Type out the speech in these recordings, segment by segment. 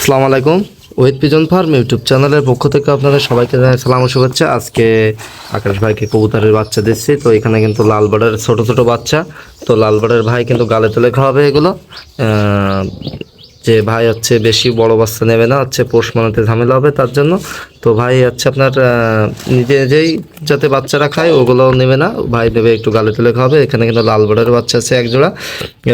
আসসালামু আলাইকুম। ওয়েদ pigeon farm YouTube চ্যানেলের পক্ষ থেকে আপনাদের সবাইকে সালাম শুভেচ্ছা। আজকে আকাশ ভাইকে কবুতরের বাচ্চা দিচ্ছি। তো এখানে কিন্তু লালবাড়ের ছোট ছোট বাচ্চা। তো লালবাড়ের ভাই কিন্তু গালে তুলে খাওয়াবে এগুলো। যে ভাই হচ্ছে বেশি বড় বাচ্চা নেবে না, হচ্ছে পোষ মানাতে ঝামেলা হবে তার জন্য। তো ভাই হচ্ছে আপনার নিজে নিজেই যাতে বাচ্চারা খায় ওগুলো নেবে না। ভাই নেবে একটু গালে তুলে খাওয়াবে। এখানে কিন্তু লাল বর্ডারের বাচ্চা আছে এক জোড়া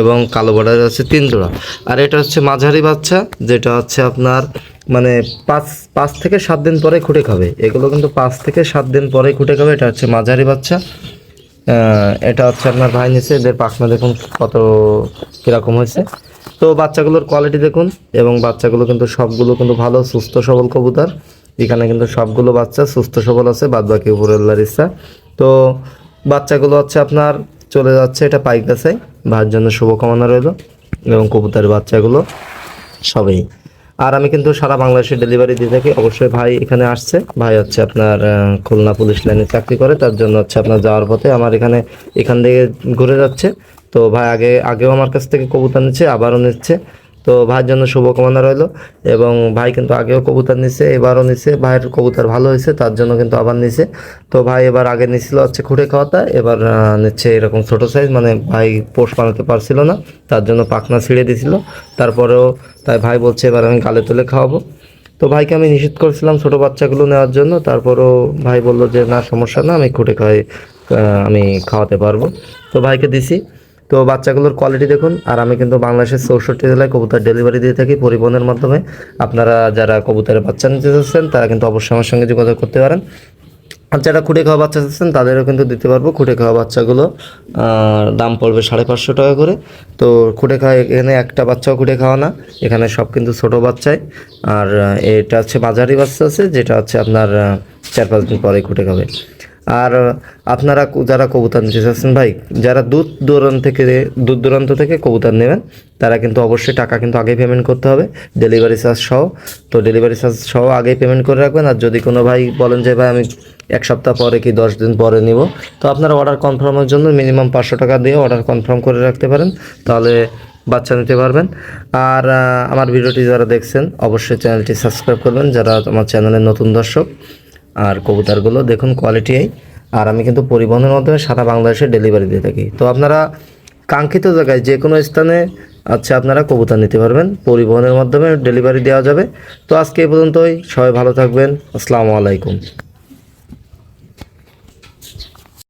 এবং কালো বর্ডারের আছে তিন জোড়া। আর এটা হচ্ছে মাঝারি বাচ্চা, যেটা হচ্ছে আপনার মানে পাঁচ পাঁচ থেকে সাত দিন পরে খুঁটে খাবে। এগুলো কিন্তু পাঁচ থেকে সাত দিন পরে খুঁটে খাবে। এটা হচ্ছে মাঝারি বাচ্চা। এটা হচ্ছে আপনার ভাই নিচে এদের পাখনা দেখুন কত কীরকম হয়েছে। তো বাচ্চাগুলোর কোয়ালিটি দেখুন এবং বাচ্চাগুলো কিন্তু সবগুলো কিন্তু ভালো, সুস্থ, সবল কবুতর। এখানে কিন্তু সবগুলো বাচ্চা সুস্থ, সবল আছে বাদ বাকি উপরে আল্লাহর ইচ্ছা। তো বাচ্চাগুলো হচ্ছে আপনার চলে যাচ্ছে এটা পাইকাছে ভাইয়ের জন্য শুভকামনা রইল এবং কবুতরের বাচ্চাগুলো সবই। আর আমি কিন্তু সারা বাংলাদেশে ডেলিভারি দিয়ে থাকি। অবশ্যই ভাই এখানে আসছে। ভাই হচ্ছে আপনার খুলনা পুলিশ লাইনে চাকরি করে। তার জন্য হচ্ছে আপনার যাওয়ার পথে আমার এখানে এখান থেকে ঘুরে যাচ্ছে। তো ভাই আগে, আগেও আমার কাছ থেকে কবুতর নিচ্ছে, আবারও নিচ্ছে। তো ভাইয়ের জন্য শুভকামনা রইল এবং ভাই কিন্তু আগেও কবুতর নিছে, এবারও নিছে। ভাইয়ের কবুতর ভালো হয়েছে, তার জন্য কিন্তু আবার নিছে। তো ভাই এবার আগে নিছিল হচ্ছে খুঁড়ে খাওয়াটা, এবার নিচ্ছে এরকম ছোট সাইজ মানে ভাই পোষ বানাতে পারছিল না, তার জন্য পাখনা ছিঁড়ে দিছিল। তারপরেও তাই ভাই বলছে, এবার আমি গালে তুলে খাওয়াবো। তো ভাইকে আমি নিষেধ করেছিলাম ছোট বাচ্চাগুলো নেওয়ার জন্য। তারপরও ভাই বলল যে, না, সমস্যা না, আমি খুঁটে খাই আমি খাওয়াতে পারব। তো ভাইকে দিছি। তো বাচ্চাগুলোর কোয়ালিটি দেখুন, আর আমি কিন্তু বাংলাদেশের চৌষট্টি জেলায় কবুতর ডেলিভারি দিয়ে থাকি পরিবহনের মাধ্যমে। আপনারা যারা কবুতরের বাচ্চা নিতে চাচ্ছেন, তারা কিন্তু অবশ্যই আমার সঙ্গে যোগাযোগ করতে পারেন। আর যারা খুঁটে খাওয়া বাচ্চা চাচ্ছেন, তাদেরও কিন্তু দিতে পারব খুঁটে খাওয়া বাচ্চাগুলো। দাম পড়বে সাড়ে পাঁচশো টাকা করে। তো খুঁটে খাওয়া, এখানে একটা বাচ্চাও খুঁটে খাওয়া না, এখানে সব কিন্তু ছোট বাচ্চাই। আর এটা হচ্ছে মাঝারি বাচ্চা আছে, যেটা হচ্ছে আপনার চার পাঁচ দিন পরে খুঁটে খাবে। আর আপনারা যারা কবুতর নিতে চাচ্ছেন ভাই, যারা দূর দূরান্ত থেকে, দূর দূরান্ত থেকে কবুতর নেবেন, তারা কিন্তু অবশ্যই টাকা কিন্তু আগেই পেমেন্ট করতে হবে ডেলিভারি চার্জ সহ। তো ডেলিভারি চার্জ সহ আগেই পেমেন্ট করে রাখবেন, আর যদি কোনো ভাই বলেন যে, ভাই, আমি এক সপ্তাহ পরে কি দশ দিন পরে নিব? তো আপনারা অর্ডার কনফার্মের জন্য মিনিমাম পাঁচশো টাকা দিয়ে অর্ডার কনফার্ম করে রাখতে পারেন, তাহলে বাচ্চা নিতে পারবেন। আর আমার ভিডিওটি যারা দেখছেন, অবশ্যই চ্যানেলটি সাবস্ক্রাইব করবেন, যারা আমার চ্যানেলের নতুন দর্শক। আর কবুতরগুলো দেখুন কোয়ালিটি আর আমি কিন্তু পরিবহনের মাধ্যমে সারা বাংলাদেশে ডেলিভারি দিয়ে থাকি। তো আপনারা কাঙ্ক্ষিত জায়গায় যে কোনো স্থানে আচ্ছা আপনারা কবুতর নিতে পারবেন। পরিবহনের মাধ্যমে ডেলিভারি দেওয়া যাবে। তো আজকে এই পর্যন্তই। সবাই ভালো থাকবেন। আসসালামু আলাইকুম।